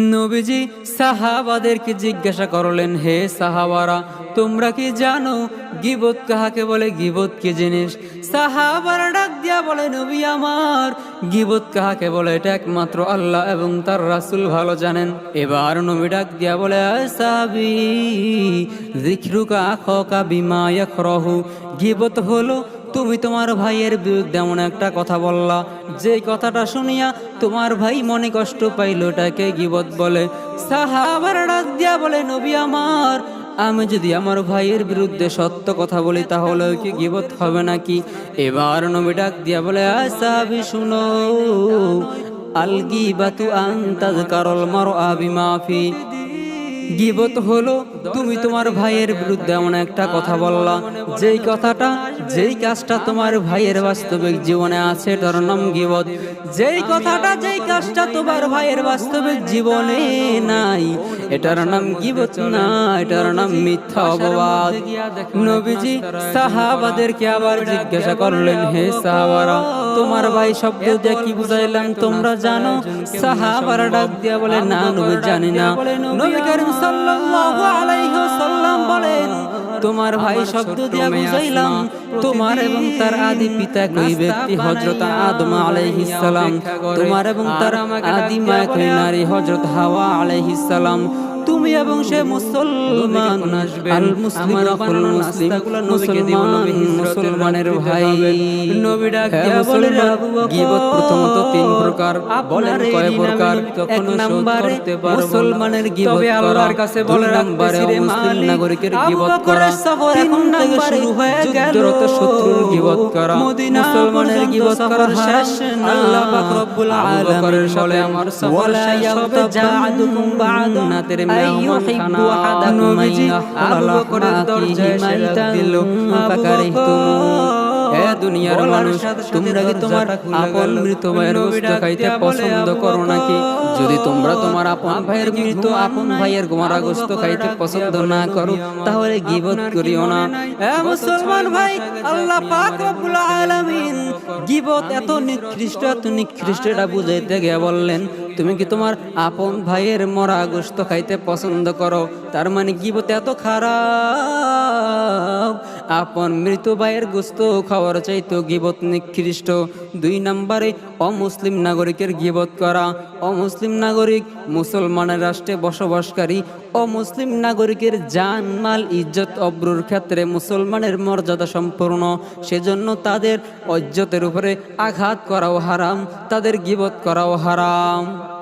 নবীজি সাহাবাদেরকে জিজ্ঞাসা করলেন, হে সাহাবারা, তোমরা কি জানো গিবত কাহাকে বলে গিবত কি জিনিস? সাহাবারা ডাক দিয়া বলে নবী আমার। গিবত কাহাকে বলে, এটা একমাত্র আল্লাহ এবং তার রাসুল ভালো জানেন। এবার নবী ডাক দিয়া বলে, "আয় সাহাবী যিকরুকা আখাকা বিমা ইয়াকরাহু গিবত হলো, তুমি তোমার ভাইয়ের বিরুদ্ধে এমন একটা কথা বললা। যেই কথাটা শুনিয়া তোমার ভাই মনে কষ্ট পাইল ওটাকে গিবত বলে। সাহাবার ডাক দিয়া বলে, নবী আমার আমি যদি আমার ভাইয়ের বিরুদ্ধে সত্য কথা বলি, তাহলে কি গিবত হবে নাকি? এবার নবী ডাক দিয়া বলে আসাবি শুনো। আলগি বাতু আন্তাজ কারল মারো আবি মাফি গিবত হলো, তুমি তোমার ভাইয়ের বিরুদ্ধে এমন একটা কথা বললা। যেই কথাটা, যেই কাজটা তোমার ভাইয়ের বাস্তবিক জীবনে আছে তার নাম গিবত। যেই কথাটা, যেই কাজটা তোমার ভাইয়ের বাস্তবিক জীবনে নাই, এটার নাম গিবত না, এটার নাম মিথ্যা অপবাদ। নবীজি সাহাবাদেরকে আবার জিজ্ঞাসা করলেন, হে সাহাবারা তোমার ভাই শব্দ দিয়ে কি বুঝাইলাম? তোমরা জানো সাহাবারা ডাক দিয়া বলে না নবী জানি না। নবী করিম সাল্লাল্লাহু আলাইহি ওয়াসাল্লাম বলেন তোমার ভাই শব্দ দিয়া বুঝাইলাম তোমার এবং তার আদি পিতা কই ব্যক্তি হযরত আদম আলাইহিস সালাম। তোমার এবং তার আদি মা কই নারী হযরত হাওয়া আলাইহিস সালাম। তুমি এবং সে মুসলমান। আল মুসলিম মুসলমানের ভাই। নবী ডাক বলেন গীবত প্রথমত তিন প্রকার। বলেন কয় প্রকার? এক নম্বরে মুসলমানের গীবত আল্লাহর কাছে বলে নম্বরে মুসলিম নাগরিকের গীবত করা। তিন নম্বরে শুরু হয়ে গেল। শত্রুর গীবত করা। মুসলমানের গীবত করা শেষ আল্লাহ পাক রব্বুল আলামিন বলে আমার সফর শেষ হবে জাআদুকুম বা'দুনাতের দুনিয়ার মানুষ তোমরা কি তোমার আপন মৃত ভাইয়ের গোস্ত খাইতে পছন্দ করো নাকি? যদি তোমরা তোমার আপন ভাইয়ের মৃত আপন ভাইয়ের গোমারা গোস্ত খাইতে পছন্দ না করো তাহলে গিবত করিও না। মুসলমান ভাই আল্লাহ পাক রব্বুল আলামিন গিবত এত নিকৃষ্ট এত নিকৃষ্ট এটা বুঝাইতে গিয়ে বললেন তুমি কি তোমার আপন ভাইয়ের মরা গোস্ত খাইতে পছন্দ করো? তার মানে গিবত এত খারাপ? আপন মৃত ভাইয়ের গোস্ত খাওয়ার চাইতো গিবত নিকৃষ্ট। দুই নম্বরে, অমুসলিম নাগরিকের গিবত করা। অমুসলিম নাগরিক মুসলমানের রাষ্ট্রে বসবাসকারী অমুসলিম নাগরিকের জান, মাল, ইজ্জত, অব্রুর ক্ষেত্রে মুসলমানের মর্যাদা সম্পূর্ণ। সেজন্য তাদের অজ্জতের উপরে আঘাত করাও হারাম, তাদের গিবত করাও হারাম।